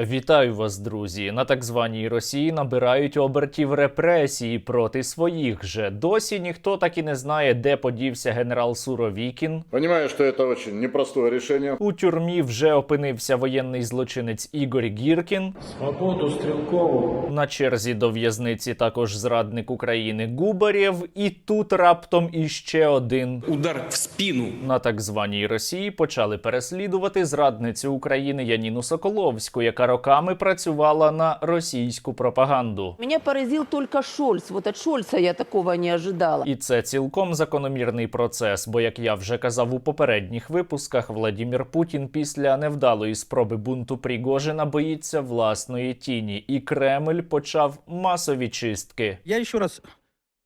Вітаю вас, друзі. На так званій Росії набирають обертів репресії проти своїх же. Досі ніхто так і не знає, де подівся генерал Суровікін. Понимаю, что это очень непростое решение. У тюрмі вже опинився воєнний злочинець Ігор Гіркін. Свободу Стрелкову. На черзі до в'язниці також зрадник України Губарєв. І тут раптом іще один. Удар в спину. На так званій Росії почали переслідувати зрадницю України Яніну Соколовську, яка роками працювала на російську пропаганду. Меня поразил только Шольц. Вот от Шольца я такого не ожидала. І це цілком закономірний процес. Бо, як я вже казав у попередніх випусках, Владімір Путін після невдалої спроби бунту Пригожина боїться власної тіні, і Кремль почав масові чистки. Я еще раз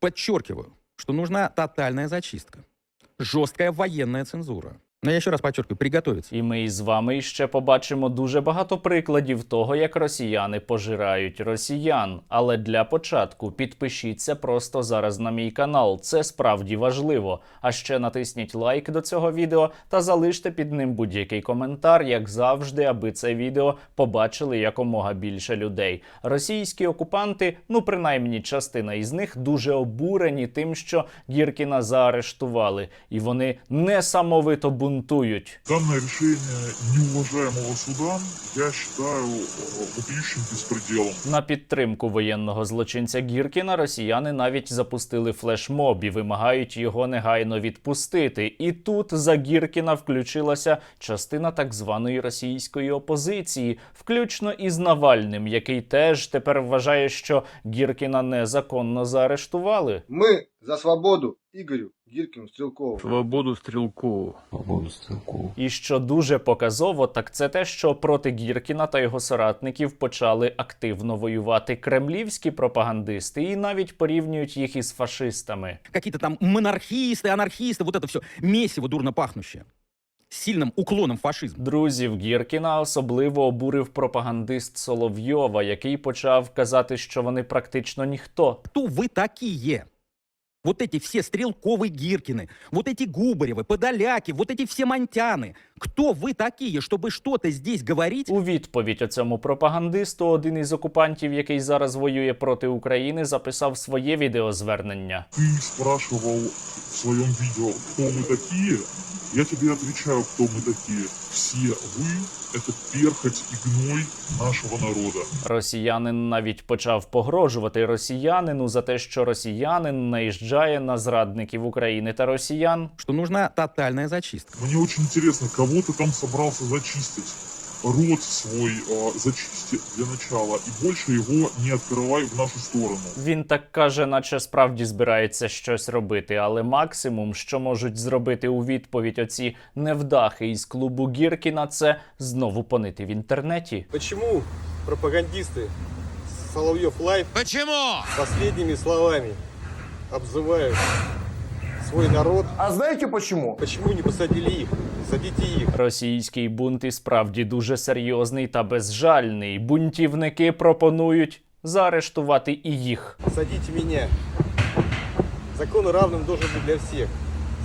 подчеркиваю, что нужна тотальная зачистка. Жесткая военная цензура. Но я еще раз подчеркиваю, приготовиться. І ми із вами ще побачимо дуже багато прикладів того, як росіяни пожирають росіян. Але для початку підпишіться просто зараз на мій канал. Це справді важливо. А ще натисніть лайк до цього відео та залиште під ним будь-який коментар, як завжди, аби це відео побачили якомога більше людей. Російські окупанти, ну принаймні частина із них, дуже обурені тим, що Гіркіна заарештували, і вони несамовито бунтують. Данное решение неуважаемого суда я считаю э, вопиющим беспределом. На підтримку воєнного злочинця Гіркіна росіяни навіть запустили флешмоб і вимагають його негайно відпустити. І тут за Гіркіна включилася частина так званої російської опозиції, включно із Навальним, який теж тепер вважає, що Гіркіна незаконно заарештували. Мы за свободу Игорю Гиркину Стрелкову. Свободу Стрелкову. І що дуже показово, так це те, що проти Гіркіна та його соратників почали активно воювати кремлівські пропагандисти і навіть порівнюють їх із фашистами. Какие-то там монархисты, анархисты, вот это все месиво дурно пахнущее. С сильным уклоном в фашизм. Друзів Гіркіна особливо обурив пропагандист Соловйова, який почав казати, що вони практично ніхто. Кто вы такие? Вот эти все Стрелковы Гиркины, вот эти Губаревы, Подоляки, вот эти все Монтяны. Кто вы такие, чтобы что-то здесь говорить? У відповідь оцьому пропагандисту один із окупантів, який зараз воює проти України, записав своє відеозвернення. Ты спрашивал в своем видео, кто мы такие. Я тебе отвечаю, кто мы такие. Все вы – это перхоть и гной нашего народа. Росіянин навіть почав погрожувати росіянину за те, що росіянин наїжджає на зрадників України та росіян. Что нужна тотальная зачистка. Мне очень интересно, кого ты там собрался зачистить? Рот свой э, зачисти для начала и больше его не открывай в нашу сторону. Він так каже, наче справді збирається щось робити, але максимум, що можуть зробити у відповідь оці невдахи із клубу Гіркіна, це знову понити в інтернеті. Почему пропагандисты Соловьев Лайф Почему? последними словами обзывают свой народ? А знаете почему? Почему не посадили их? Садіть їх. Російський бунт і справді дуже серйозний та безжальний. Бунтівники пропонують заарештувати і їх. Садіть мене. Закон равним должен бути для всех.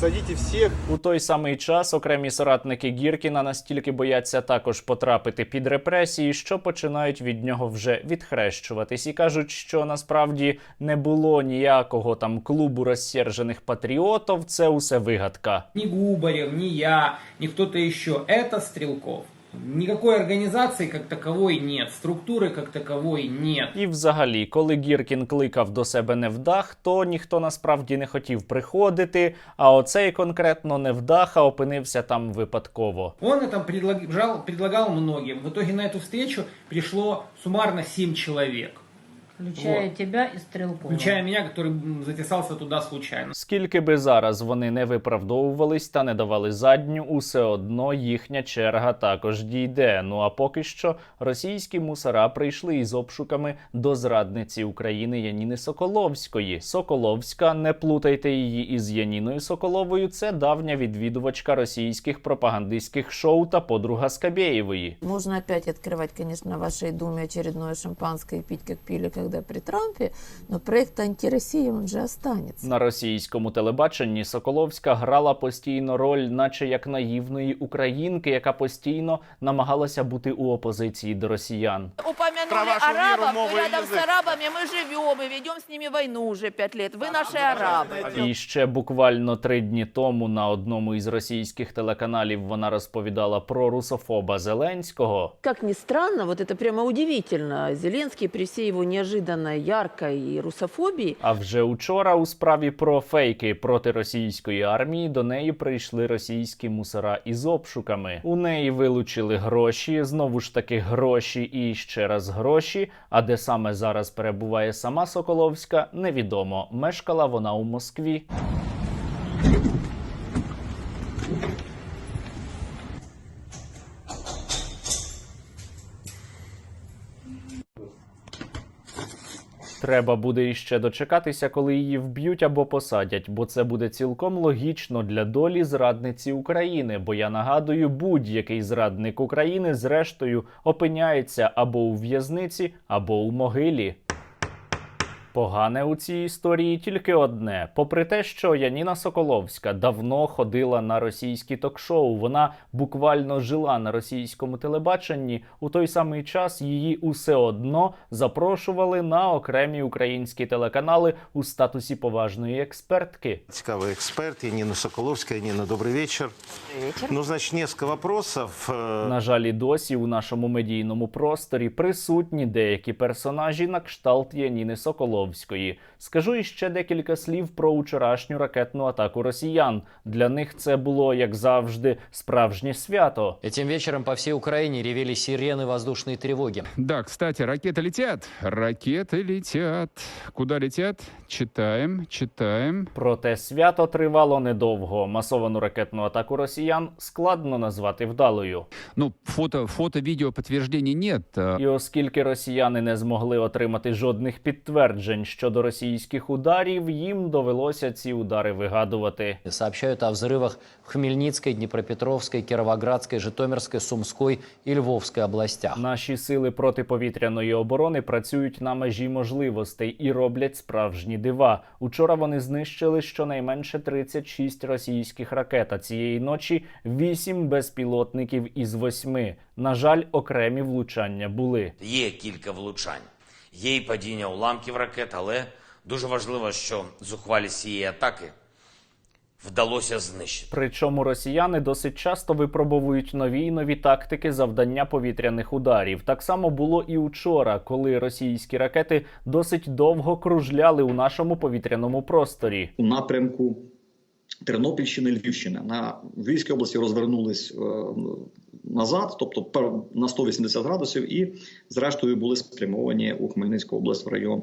Садите всіх У той самий час окремі соратники Гіркіна настільки бояться також потрапити під репресії, що починають від нього вже відхрещуватись і кажуть, що насправді не було ніякого там клубу розсержених патріотів. Це усе вигадка. Ні Губарев, ні я, ні хто-то еще. Це Стрелков. Никакой организации как таковой нет, структуры как таковой нет. І взагалі, коли Гіркін кликав до себе невдах, то ніхто насправді не хотів приходити. А оцей конкретно невдаха опинився там випадково. Он это предлагал, предлагал многим. В итоге на эту встречу пришло суммарно 7 человек. Включая Вот. тебя и Стрелкова. Включая меня, который затесался туда случайно. Скільки би зараз вони не виправдовувались та не давали задню, усе одно їхня черга також дійде. Ну а поки що російські мусора прийшли із обшуками до зрадниці України Яніни Соколовської. Соколовська, не плутайте її із Яніною Соколовою. Це давня відвідувачка російських пропагандистських шоу та подруга Скабєєвої. Можно опять открывать, конечно, в вашей думе очередное шампанское и пить, как пили тогда при Трампе, но проект антироссии, он же останется. На російському телебаченні Соколовська грала постійно роль, наче як наївної українки, яка постійно намагалася бути у опозиції до росіян. Упомянули арабов, и рядом с арабами мы живем и ведем с ними войну уже пять лет. Вы наши арабы. І ще буквально три дні тому на одному із російських телеканалів вона розповідала про русофоба Зеленського. Как ни странно, вот это прямо удивительно. Зеленский при всей его неожиданной яркой русофобии А вже учора у справі про фейки проти російської армії до неї прийшли російські мусора із обшуками. У неї вилучили гроші, знову ж таки гроші і ще раз гроші. А де саме зараз перебуває сама Соколовська, невідомо. Мешкала вона у Москві. Треба буде іще дочекатися, коли її вб'ють або посадять, бо це буде цілком логічно для долі зрадниці України. Бо я нагадую, будь-який зрадник України зрештою опиняється або у в'язниці, або у могилі. Погане у цій історії тільки одне: попри те, що Яніна Соколовська давно ходила на російські ток-шоу, вона буквально жила на російському телебаченні. У той самий час її усе одно запрошували на окремі українські телеканали у статусі поважної експертки. Цікавый эксперт, Янина Соколовская. Янина, добрый вечер. Ну, значит, несколько вопросов. Э, На жаль, і досі у нашому медійному просторі присутні деякі персонажі на кшталт Яніни Соколовської. Скажу іще декілька слів про вчорашню ракетну атаку росіян. Для них це було, як завжди, справжнє свято. Этим вечером по всей Украине ревели сирены воздушной тревоги. Да, кстати, ракеты летят. Ракеты летят. Куда летят? Читаем, читаем. Проте свято тривало недовго. Масовану ракетну атаку росіян складно назвати вдалою. Ну, фото, фото, видео подтверждений нет. а, І оскільки росіяни не змогли отримати жодних підтверджень щодо російських ударів, їм довелося ці удари вигадувати. Сообщают о взрывах в Хмельницкой, Днепропетровской, Кировоградской, Житомирской, Сумской и Львовской областях. Наші сили протиповітряної оборони працюють на межі можливостей і роблять справжні дива. Учора вони знищили щонайменше 36 російських ракет. А цієї ночі 8 безпілотників із 8. На жаль, окремі влучання були. Є кілька влучань, є і падіння уламків ракет, але дуже важливо, що зухвалість цієї атаки вдалося знищити. Причому росіяни досить часто випробовують нові й нові тактики завдання повітряних ударів. Так само було і учора, коли російські ракети досить довго кружляли у нашому повітряному просторі. у напрямку Тернопільщини, Львівщини. На Львівській області розвернулись е, назад, тобто на 180 градусів, і зрештою були спрямовані у Хмельницьку область в район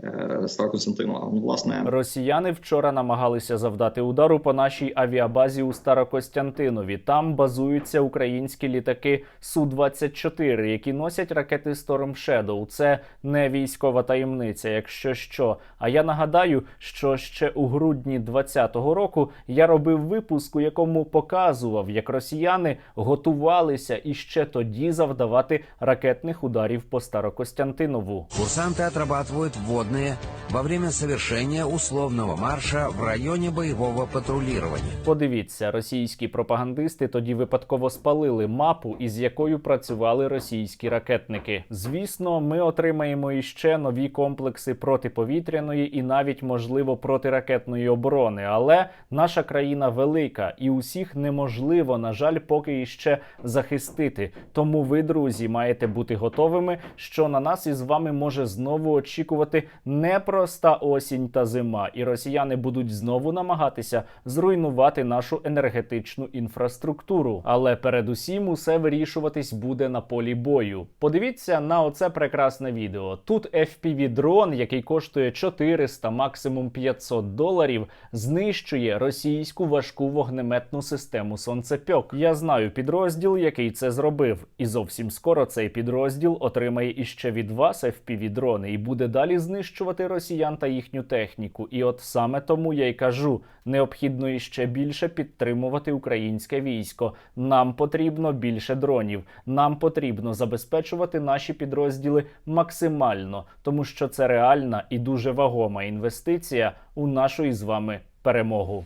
е, Староконстантинова. Ну, власне, Росіяни вчора намагалися завдати удару по нашій авіабазі у Старокостянтинові. Там базуються українські літаки Су-24, які носять ракети Storm Shadow. Це не військова таємниця, якщо що. А я нагадаю, що ще у грудні 2020 року я робив випуск, у якому показував, як росіяни готувалися і ще тоді завдавати ракетних ударів по Старокостянтинову. Курсанты отрабатывают вводные во время совершения условного марша в районе боевого патрулирования. Подивіться, російські пропагандисти тоді випадково спалили мапу, із якою працювали російські ракетники. Звісно, ми отримаємо іще нові комплекси протиповітряної і навіть можливо протиракетної оборони. Але наша країна велика і усіх неможливо, на жаль, поки іще захистити. Тому ви, друзі, маєте бути готовими, що на нас із вами може знову очікувати непроста осінь та зима, і росіяни будуть знову намагатися зруйнувати нашу енергетичну інфраструктуру. Але передусім усе вирішуватись буде на полі бою. Подивіться на оце прекрасне відео. Тут fpv дрон, який коштує 400, максимум 500 доларів, знищує російську важку вогнеметну систему сонцепьок. Я знаю підрозділ, який це зробив, і зовсім скоро цей підрозділ отримає іще від вас fpv дрони і буде далі знищувати знищувати росіян та їхню техніку. І от саме тому я й кажу: необхідно іще більше підтримувати українське військо. Нам потрібно більше дронів. Нам потрібно забезпечувати наші підрозділи максимально, тому що це реальна і дуже вагома інвестиція у нашу із вами перемогу.